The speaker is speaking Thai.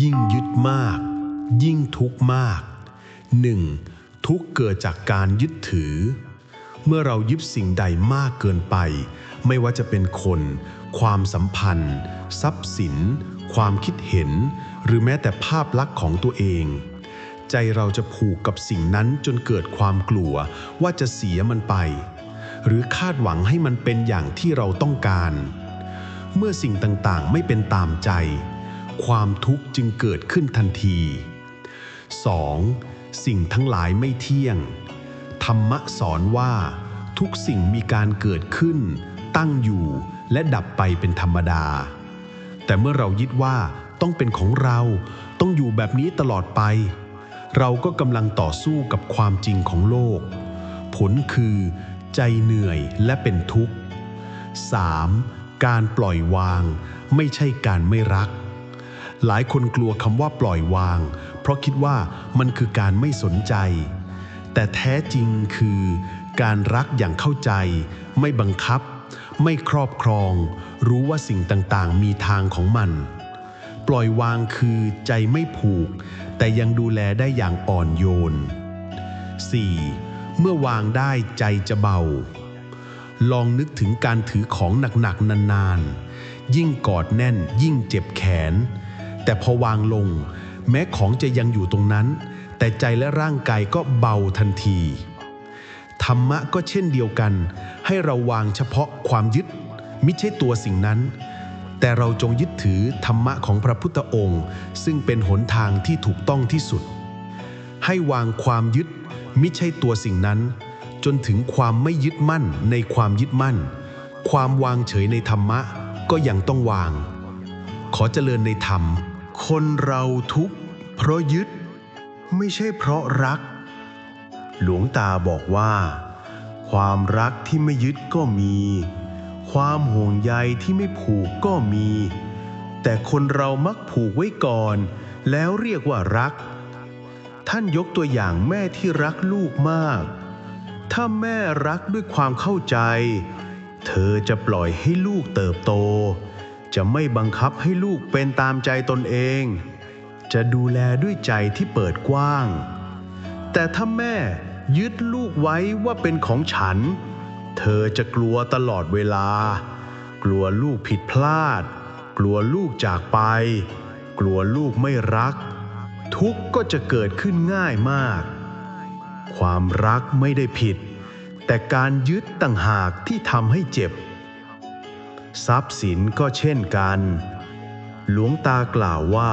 ยิ่งยึดมาก ยิ่งทุกข์มาก 1. ทุกเกิดจากการยึดถือ เมื่อเรายึดสิ่งใดมากเกินไป ไม่ว่าจะเป็นคน ความสัมพันธ์ ทรัพย์สิน ความคิดเห็น หรือแม้แต่ภาพลักษณ์ของตัวเอง ใจเราจะผูกกับสิ่งนั้นจนเกิดความกลัวว่าจะเสียมันไป หรือคาดหวังให้มันเป็นอย่างที่เราต้องการ เมื่อสิ่งต่างๆ ไม่เป็นตามใจ ความทุกข์จึงเกิดขึ้นทันที 2. สิ่งทั้งหลายไม่เที่ยง ธรรมะสอนว่า ทุกสิ่งมีการเกิดขึ้น ตั้งอยู่และดับไปเป็นธรรมดา แต่เมื่อเรายึดว่าต้องเป็นของเราต้องอยู่แบบนี้ตลอดไป เราก็กำลังต่อสู้กับความจริงของโลก ผลคือ ใจเหนื่อยและเป็นทุกข์ 3. การปล่อยวางไม่ใช่การไม่รัก หลายคนกลัวคำว่าปล่อยวาง เพราะคิดว่ามันคือการไม่สนใจ แต่แท้จริงคือ การรักอย่างเข้าใจ ไม่บังคับ ไม่ครอบครอง รู้ว่าสิ่งต่างๆ มีทางของมัน ปล่อยวางคือใจไม่ผูก แต่ยังดูแลได้อย่างอ่อนโยน 4. เมื่อวางได้ใจจะเบา ลองนึกถึงการถือของหนักๆนานๆ ยิ่งกอดแน่นยิ่งเจ็บแขน แต่พอวางลง แม้ของจะยังอยู่ตรงนั้น แต่ใจและร่างกายก็เบาทันที ธรรมะก็เช่นเดียวกัน ให้เราวางเฉพาะความยึด มิใช่ตัวสิ่งนั้น แต่เราจงยึดถือธรรมะของพระพุทธองค์ ซึ่งเป็นหนทางที่ถูกต้องที่สุด ให้วางความยึด มิใช่ตัวสิ่งนั้น จนถึงความไม่ยึดมั่นในความยึดมั่น ความวางเฉยในธรรมะก็ยังต้องวาง ขอเจริญในธรรม คนเราทุกข์เพราะยึดไม่ใช่เพราะรัก หลวงตาบอกว่า ความรักที่ไม่ยึดก็มี ความห่วงใยที่ไม่ผูกก็มี แต่คนเรามักผูกไว้ก่อน แล้วเรียกว่ารัก ท่านยกตัวอย่างแม่ที่รักลูกมาก ถ้าแม่รักด้วยความเข้าใจ เธอจะปล่อยให้ลูกเติบโต จะไม่บังคับให้ลูกเป็นตามใจตนเอง จะดูแลด้วยใจที่เปิดกว้าง แต่ถ้าแม่ยึดลูกไว้ว่าเป็นของฉัน เธอจะกลัวตลอดเวลา กลัวลูกผิดพลาด กลัวลูกจากไป กลัวลูกไม่รัก ทุกข์ก็จะเกิดขึ้นง่ายมาก ความรักไม่ได้ผิด แต่การยึดต่างหากที่ทำให้เจ็บ ทรัพย์สินก็เช่นกัน หลวงตากล่าวว่า